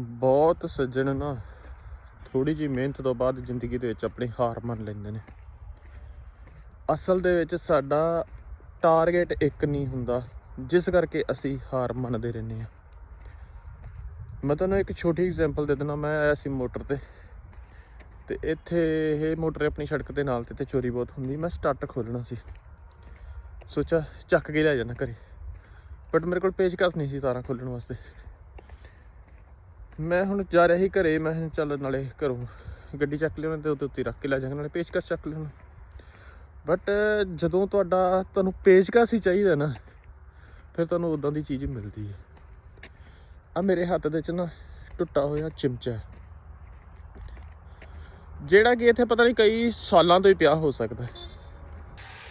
ਬਹੁਤ ਸੱਜਣ ਨਾ ਥੋੜੀ ਜਿਹੀ ਮਿਹਨਤ ਤੋਂ ਬਾਅਦ ਜ਼ਿੰਦਗੀ ਦੇ ਵਿੱਚ ਆਪਣੀ ਹਾਰ ਮੰਨ ਲੈਂਦੇ ਨੇ। ਅਸਲ ਦੇ ਵਿੱਚ ਸਾਡਾ ਟਾਰਗੇਟ ਇੱਕ ਨਹੀਂ ਹੁੰਦਾ, ਜਿਸ ਕਰਕੇ ਅਸੀਂ ਹਾਰ ਮੰਨਦੇ ਰਹਿੰਦੇ ਹਾਂ। ਮੈਂ ਤੁਹਾਨੂੰ ਇੱਕ ਛੋਟੀ ਐਗਜ਼ਾਮਪਲ ਦੇ ਦਿੰਦਾ, ਮੈਂ ਆਇਆ ਸੀ ਮੋਟਰ ਤੇ ਤੇ ਇੱਥੇ ਇਹ ਮੋਟਰ ਆਪਣੀ ਸੜਕ ਦੇ ਨਾਲ ਤੇ ਤੇ ਚੋਰੀ ਬਹੁਤ ਹੁੰਦੀ, ਮੈਂ ਸਟੱਟ ਖੋਲਣਾ ਸੀ। ਸੋਚਿਆ ਚੱਕ ਕੇ ਲੈ ਜਾਣਾ ਘਰੇ ਬਟ ਮੇਰੇ ਕੋਲ ਪੇਚਕਸ ਨਹੀਂ ਸੀ ਤਾਰਾਂ ਖੋਲਣ ਵਾਸਤੇ। ਮੈਂ ਹੁਣ ਜਾ ਰਿਹਾ ਸੀ ਘਰੇ, ਮੈਂ ਕਿਹਾ ਚੱਲ ਨਾਲੇ ਘਰੋਂ ਗੱਡੀ ਚੱਕ ਲਿਆਉਣਾ ਤੇ ਉਹਦੇ ਉੱਤੇ ਰੱਖ ਕੇ ਲੈ ਜਾਵਾਂਗਾ, ਨਾਲੇ ਪੇਚਕਸ ਚੱਕ ਲਿਆਉਣਾ। ਬਟ ਜਦੋਂ ਤੁਹਾਡਾ ਤੁਹਾਨੂੰ ਪੇਚਕਸ ਹੀ ਚਾਹੀਦਾ ਨਾ, ਫਿਰ ਤੁਹਾਨੂੰ ਉਦਾਂ ਦੀ ਚੀਜ਼ ਮਿਲਦੀ ਹੈ। ਆ ਮੇਰੇ ਹੱਥ ਦੇ ਵਿੱਚ ਨਾ ਟੁੱਟਾ ਹੋਇਆ ਚਿਮਚਾ। ਜਿਹੜਾ ਕਿ ਇੱਥੇ ਪਤਾ ਨਹੀਂ ਕਈ ਸਾਲਾਂ ਤੋਂ ਹੀ ਪਿਆ ਹੋ ਸਕਦਾ ਹੈ।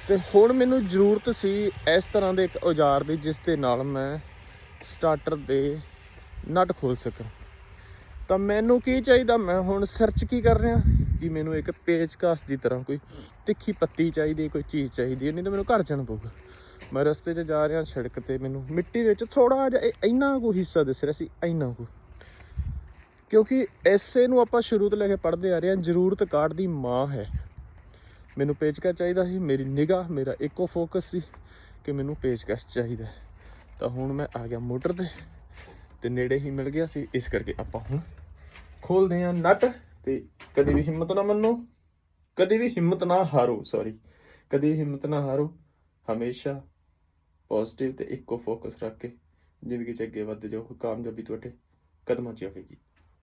ਤੇ ਹੁਣ ਮੈਨੂੰ ਜ਼ਰੂਰਤ ਸੀ ਇਸ ਤਰ੍ਹਾਂ ਦੇ ਇੱਕ ਔਜ਼ਾਰ ਦੀ, ਜਿਸ ਦੇ ਨਾਲ ਮੈਂ ਸਟਾਰਟਰ ਦੇ ਨਟ ਖੋਲ ਸਕਾਂ। ਤਾਂ ਮੈਨੂੰ ਕੀ ਚਾਹੀਦਾ? ਮੈਂ ਹੁਣ ਸਰਚ ਕੀ ਕਰ ਰਿਹਾ? ਕਿ ਮੈਨੂੰ ਇੱਕ ਪੇਚਕਸ ਦੀ ਤਰ੍ਹਾਂ ਕੋਈ ਤਿੱਖੀ ਪੱਤੀ ਚਾਹੀਦੀ, ਕੋਈ ਚੀਜ਼ ਚਾਹੀਦੀ ਹੈ, ਨਹੀਂ ਤਾਂ ਮੈਨੂੰ ਘਰ ਜਾਣਾ ਪਊਗਾ। ਮੈਂ ਰਸਤੇ 'ਚ ਜਾ ਰਿਹਾ, ਸੜਕ ਤੇ ਮੈਨੂੰ ਮਿੱਟੀ ਦੇ ਵਿੱਚ ਥੋੜਾ ਜਿਹਾ ਇਹ ਇੰਨਾ ਕੁ ਹਿੱਸਾ ਦਿਸ ਰਿਹਾ ਸੀ, ਇੰਨਾ ਕੁ। ਕਿਉਂਕਿ ਐਸੇ ਨੂੰ ਆਪਾਂ ਸ਼ੁਰੂ ਤੋਂ ਲੈ ਕੇ ਪੜ੍ਹਦੇ ਆ ਰਹੇ ਹਾਂ, ਜ਼ਰੂਰਤ ਕਾਰਡ ਦੀ ਮਾਂ ਹੈ। ਮੈਨੂੰ ਪੇਚਕਸ ਚਾਹੀਦਾ ਸੀ, ਮੇਰੀ ਨਿਗਾਹ, ਮੇਰਾ ਇੱਕੋ ਫੋਕਸ ਸੀ ਕਿ ਮੈਨੂੰ ਪੇਚਕਸ ਚਾਹੀਦਾ ਤਾਂ ਹੁਣ ਮੈਂ ਆ ਗਿਆ ਮੋਟਰ ਤੇ ਤੇ ਨੇੜੇ ਹੀ ਮਿਲ ਗਿਆ ਸੀ, ਇਸ ਕਰਕੇ ਆਪਾਂ ਹੁਣ ਖੋਲਦੇ ਹਾਂ ਨਟ ਤੇ ਕਦੇ ਵੀ ਹਿੰਮਤ ਨਾ ਮੰਨੋ, ਕਦੇ ਵੀ ਹਿੰਮਤ ਨਾ ਹਾਰੋ ਸੌਰੀ ਕਦੇ ਵੀ ਹਿੰਮਤ ਨਾ ਹਾਰੋ, ਹਮੇਸ਼ਾ ਪੋਜ਼ਿਟਿਵ ਤੇ ਇੱਕੋ ਫੋਕਸ ਰੱਖ ਕੇ ਜ਼ਿੰਦਗੀ 'ਚ ਅੱਗੇ ਵੱਧ ਜਾਓ ਕਾਮਯਾਬੀ ਤੁਹਾਡੇ ਕਦਮਾਂ 'ਚ ਆਵੇਗੀ।